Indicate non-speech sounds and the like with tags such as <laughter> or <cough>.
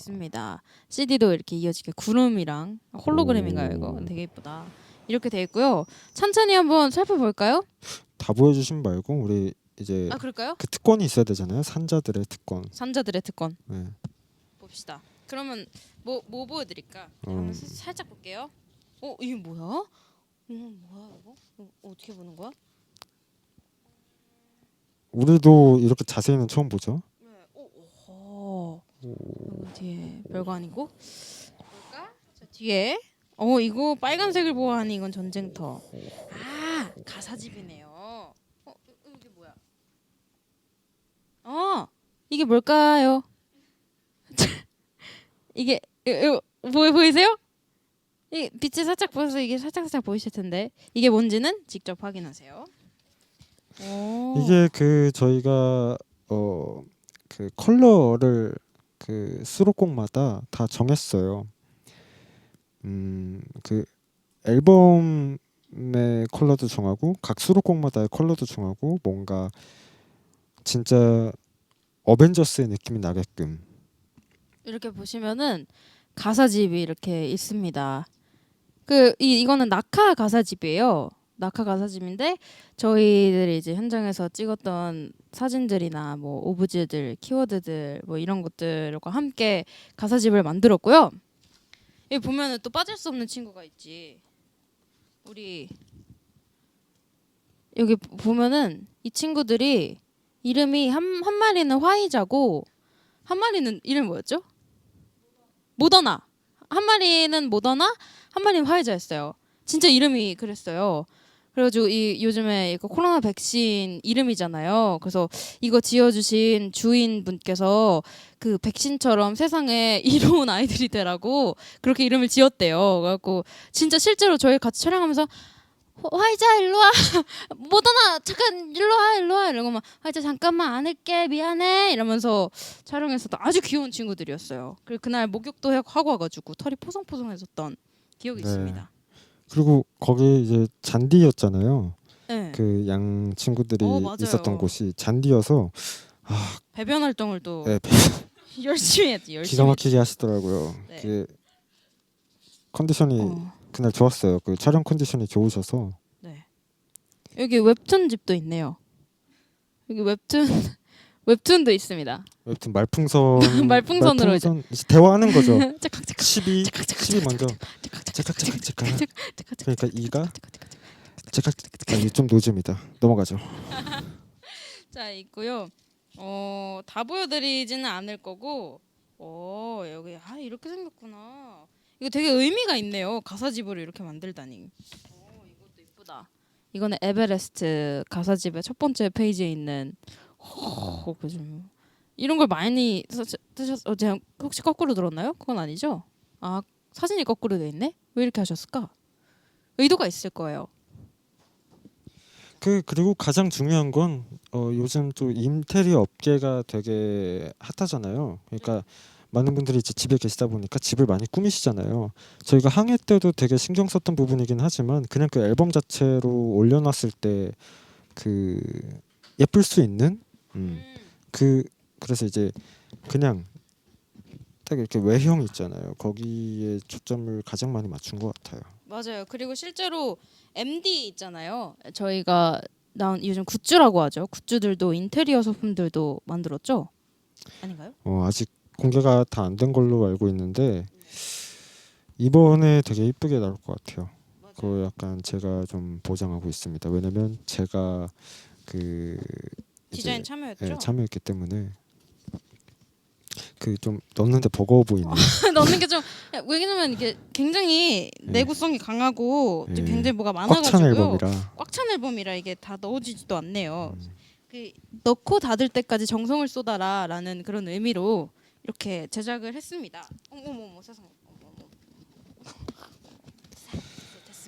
있습니다. CD도 이렇게 이어지게 구름이랑 홀로그램인가요 이거? 오. 되게 예쁘다. 이렇게 돼 있고요. 천천히 한번 살펴볼까요? 다 보여주신 말고 우리 이제 아 그럴까요? 그 특권이 있어야 되잖아요. 산자들의 특권. 산자들의 특권 네. 봅시다. 그러면 뭐 뭐 보여드릴까? 어. 한번 사- 살짝 볼게요. 어 이게 뭐야? 어 뭐야 이거? 어, 어떻게 보는 거야? 우리도 이렇게 자세히는 처음 보죠. 뒤에 별거 아니고 볼까? 자 뒤에 어 이거 빨간색을 보아하니 이건 전쟁터. 아 가사집이네요. 어 이- 이게 뭐야? 어 이게 뭘까요? <laughs> 이게 이거 보 보이세요? 이 빛이 살짝 보여서 이게 살짝 살짝 보이실 텐데 이게 뭔지는 직접 확인하세요. 오. 이게 그 저희가 어 그 컬러를 그 수록곡마다 다 정했어요. 음 그 앨범의 컬러도 정하고 각 수록곡마다의 컬러도 정하고 뭔가 진짜 어벤져스의 느낌이 나게끔 이렇게 보시면은 가사집이 이렇게 있습니다. 그 이 이거는 낙하 가사집이에요. 낙하 가사집인데 저희들이 이제 현장에서 찍었던 사진들이나 뭐 오브제들, 키워드들 뭐 이런 것들과 함께 가사집을 만들었고요. 여기 보면은 또 빠질 수 없는 친구가 있지. 우리 여기 보면은 이 친구들이 이름이 한 한 마리는 화이자고 한 마리는 이름 뭐였죠? 모더나. 한 마리는 모더나, 한 마리는 화이자였어요. 진짜 이름이 그랬어요. 그래가지고 이 요즘에 이거 코로나 백신 이름이잖아요. 그래서 이거 지어주신 주인분께서 그 백신처럼 세상에 <laughs> 이로운 아이들이 되라고 그렇게 이름을 지었대요. 그래갖고 진짜 실제로 저희 같이 촬영하면서 화- 화이자 일로 와 <laughs> 모더나 잠깐 일로 와 일로 와 이러고 막 화이자 잠깐만 안 할게 미안해 이러면서 촬영했었던 아주 귀여운 친구들이었어요. 그리고 그날 목욕도 해- 하고 와가지고 털이 포송포송해졌던 기억이 네. 있습니다. 그리고 거기 이제 잔디였잖아요. 네. 그 양 친구들이 어, 맞아요. 있었던 곳이 잔디여서 배변 활동을 또 네, <laughs> 열심히 했지 열심히. 기가 막히게 하시더라고요. 네. 그 컨디션이 어, 그날 좋았어요. 그 촬영 컨디션이 좋으셔서 네. 여기 웹툰 집도 있네요. 여기 웹툰 웹툰도 있습니다. 여튼 말풍선 <laughs> 말풍선으로 이제. 말풍선 이제 대화하는 거죠. 짝짝 짝짝 12 짝짝 짝짝 12 먼저 짝짝 짝짝 짝짝 짝짝 그러니까 이가 짝짝 짝짝 짝짝 아, 이게 좀 노즈입니다. 넘어가죠. <laughs> 자 있고요. 어, 다 보여드리지는 않을 거고, 어 여기 아 이렇게 생겼구나. 이거 되게 의미가 있네요. 가사집으로 이렇게 만들다니. 어 이것도 이쁘다. 이거는 에베레스트 가사집의 첫 번째 페이지에 있는 어, 그좀 이런 걸 많이 쓰- 쓰셨 어 제가 혹시 거꾸로 들었나요? 그건 아니죠? 아 사진이 거꾸로 돼 있네? 왜 이렇게 하셨을까? 의도가 있을 거예요. 그 그리고 가장 중요한 건 어, 요즘 또 인테리어 업계가 되게 핫하잖아요. 그러니까 많은 분들이 이제 집에 계시다 보니까 집을 많이 꾸미시잖아요. 저희가 항해 때도 되게 신경 썼던 부분이긴 하지만 그냥 그 앨범 자체로 올려놨을 때 그 예쁠 수 있는 음, 그 그래서 이제 그냥 딱 이렇게 외형 있잖아요. 거기에 초점을 가장 많이 맞춘 것 같아요. 맞아요. 그리고 실제로 MD 있잖아요. 저희가 나온 요즘 굿즈라고 하죠. 굿즈들도 인테리어 소품들도 만들었죠. 아닌가요? 어, 아직 공개가 다 안 된 걸로 알고 있는데 이번에 되게 이쁘게 나올 것 같아요. 그거 약간 제가 좀 보장하고 있습니다. 왜냐면 제가 그 디자인 참여했죠. 예, 참여했기 때문에 그 좀 넣는데 버거워 보이네요. <laughs> 넣는 게 좀 왜냐면 이게 굉장히 예. 내구성이 강하고 또 예. 굉장히 뭐가 꽉찬 많아가지고요. 앨범이라 꽉 찬 앨범이라 이게 다 넣어지지도 않네요. 음. 그 넣고 닫을 때까지 정성을 쏟아라라는 그런 의미로 이렇게 제작을 했습니다. 어머머머 세상에.